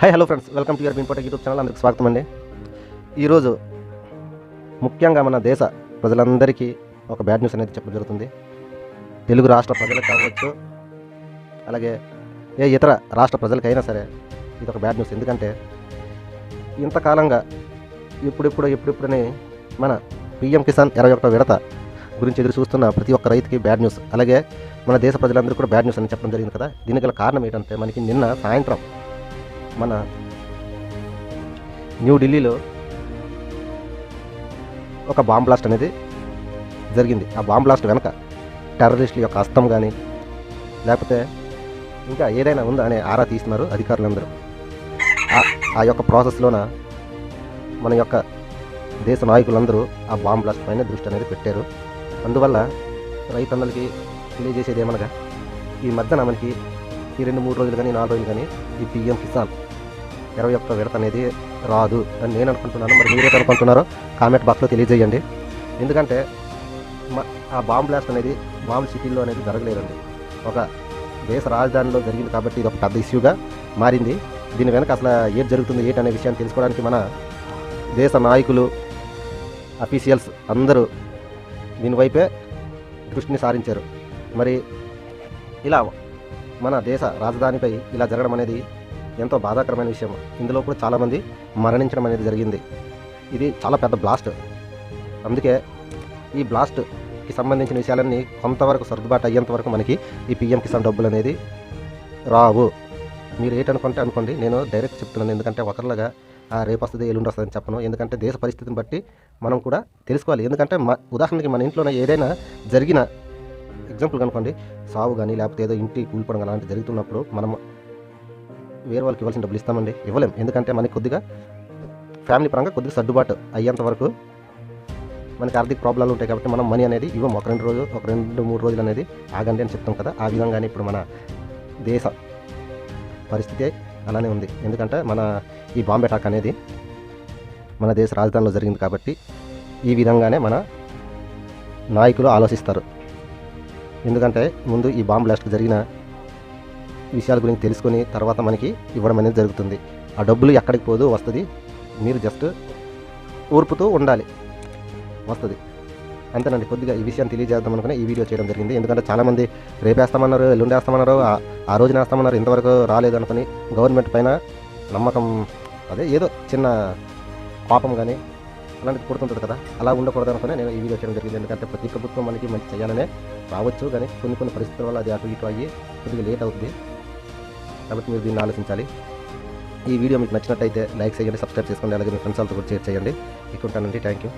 Hi hello friends welcome to your బిన్పోట YouTube channel అందరికి స్వాగతం అండి. ఈరోజు ముఖ్యంగా మన దేశ ప్రజలందరికీ ఒక బ్యాడ్ న్యూస్ అనేది చెప్పడం జరుగుతుంది. తెలుగు రాష్ట్ర ప్రజలకు కావచ్చు అలాగే ఏ ఇతర రాష్ట్ర ప్రజలకైనా సరే ఇది ఒక బ్యాడ్ న్యూస్ ఎందుకంటే ఇంతకాలంగా ఇప్పుడిప్పుడు ఇప్పుడిప్పుడని మన పిఎం కిసాన్ ఇరవై ఒకటో విడత గురించి ఎదురు చూస్తున్న ప్రతి ఒక్క రైతుకి బ్యాడ్ న్యూస్ అలాగే మన దేశ ప్రజలందరూ కూడా బ్యాడ్ న్యూస్ అని చెప్పడం జరిగింది కదా. దీనికి గల కారణం ఏంటంటే మనకి నిన్న సాయంత్రం మన న్యూఢిల్లీలో ఒక బాంబ్ బ్లాస్ట్ అనేది జరిగింది. ఆ బాంబ్ బ్లాస్ట్ వెనక టెర్రరిస్టుల యొక్క హస్తం కానీ లేకపోతే ఇంకా ఏదైనా ఉందా అనే ఆరా తీస్తున్నారు అధికారులందరూ. ఆ- ఆ యొక్క ప్రాసెస్లోన మన యొక్క దేశ నాయకులందరూ ఆ బాంబ్ బ్లాస్ట్ పైన దృష్టి అనేది పెట్టారు. అందువల్ల రైతన్నలకి తెలియజేసేది ఏమనగా ఈ మధ్యన మనకి ఈ రెండు మూడు రోజులు కానీ నాలుగు రోజులు కానీ ఈ పిఎం కిసాన్ ఇరవై ఒక్క విడత అనేది రాదు అని నేను అనుకుంటున్నాను. మరి మీరే అనుకుంటున్నారో కామెంట్ బాక్స్లో తెలియజేయండి. ఎందుకంటే ఆ బాంబ్ బ్లాస్ట్ అనేది బాంబ్ సిటీల్లో అనేది జరగలేదండి. ఒక దేశ రాజధానిలో జరిగింది కాబట్టి ఇది ఒక పెద్ద ఇష్యూగా మారింది. దీని వెనక అసలు ఏది జరుగుతుంది ఏంటి అనే విషయాన్ని తెలుసుకోవడానికి మన దేశ నాయకులు అఫీషియల్స్ అందరూ దీనివైపే దృష్టిని సారించారు. మరి ఇలా మన దేశ రాజధానిపై ఇలా జరగడం అనేది ఎంతో బాధాకరమైన విషయం ఇందులో కూడా చాలామంది మరణించడం అనేది జరిగింది. ఇది చాలా పెద్ద బ్లాస్ట్ అందుకే ఈ బ్లాస్ట్కి సంబంధించిన విషయాలన్నీ కొంతవరకు సర్దుబాటు అయ్యేంత వరకు మనకి ఈ పిఎం కిసాన్ డబ్బులు అనేది రావు. మీరు ఏంటనుకుంటే అనుకోండి నేను డైరెక్ట్ చెప్తున్నాను. ఎందుకంటే ఒకరిలాగా "ఆ, రేపు వస్తుంది ఎల్లుండి వస్తుందని చెప్పను. ఎందుకంటే దేశ పరిస్థితిని బట్టి మనం కూడా తెలుసుకోవాలి. ఎందుకంటే మా ఉదాహరణకి మన ఇంట్లోనే ఏదైనా జరిగిన ఎగ్జాంపుల్ కనుకోండి సావు కానీ లేకపోతే ఏదో ఇంటి కూలిపోవడం అలాంటివి జరుగుతున్నప్పుడు మనం వేరే వాళ్ళకి ఇవ్వాల్సిన డబ్బులు ఇస్తామండి. ఇవ్వలేం. ఎందుకంటే మనకి కొద్దిగా ఫ్యామిలీ పరంగా కొద్దిగా సర్దుబాటు అయ్యేంత వరకు మనకి ఆర్థిక ప్రాబ్లాలు ఉంటాయి కాబట్టి మనం మనీ అనేది ఇవ్వం. ఒక రెండు రోజులు ఒక రెండు మూడు రోజులు అనేది ఆగండి అని చెప్తాం కదా. ఆ విధంగానే ఇప్పుడు మన దేశ పరిస్థితి అలానే ఉంది. ఎందుకంటే మన ఈ బాంబే అటాక్ అనేది మన దేశ రాజధానిలో జరిగింది కాబట్టి ఈ విధంగానే మన నాయకులు ఆలోచిస్తారు. ఎందుకంటే ముందు ఈ బాంబ్ బ్లాస్ట్ జరిగిన విషయాల గురించి తెలుసుకొని తర్వాత మనకి ఇవ్వడం అనేది జరుగుతుంది. ఆ డబ్బులు ఎక్కడికి పోదు వస్తుంది. మీరు జస్ట్ ఊర్పుతూ ఉండాలి. వస్తుంది. అంతేనండి. కొద్దిగా ఈ విషయాన్ని తెలియజేద్దాం అనుకుని ఈ వీడియో చేయడం జరిగింది. ఎందుకంటే చాలామంది రేపేస్తామన్నారు ఎల్లుండి వేస్తామన్నారు ఆ- రోజు రోజున వేస్తామన్నారు ఇంతవరకు రాలేదు అనుకుని గవర్నమెంట్ పైన నమ్మకం అదే ఏదో చిన్న పాపం కానీ అలాంటిది పుడుతుంటుంది కదా. అలా ఉండకూడదు అనుకుని నేను ఈ వీడియో చేయడం జరిగింది. ఎందుకంటే ప్రతి ప్రభుత్వం మనకి మంచి చేయాలనే రావచ్చు. కానీ కొన్ని కొన్ని పరిస్థితుల వల్ల అది అటు ఇటు అయ్యి కొద్దిగా లేట్ అవుతుంది కాబట్టి మీరు దీన్ని ఆలోచించాలి. ఈ వీడియో మీకు నచ్చినట్టయితే లైక్ చేయండి సబ్స్క్రైబ్ చేసుకోండి అలాగే మీ ఫ్రెండ్స్ వాళ్ళతో కూడా షేర్ చేయండి. ఎక్కువ ఉంటానండి థ్యాంక్ యూ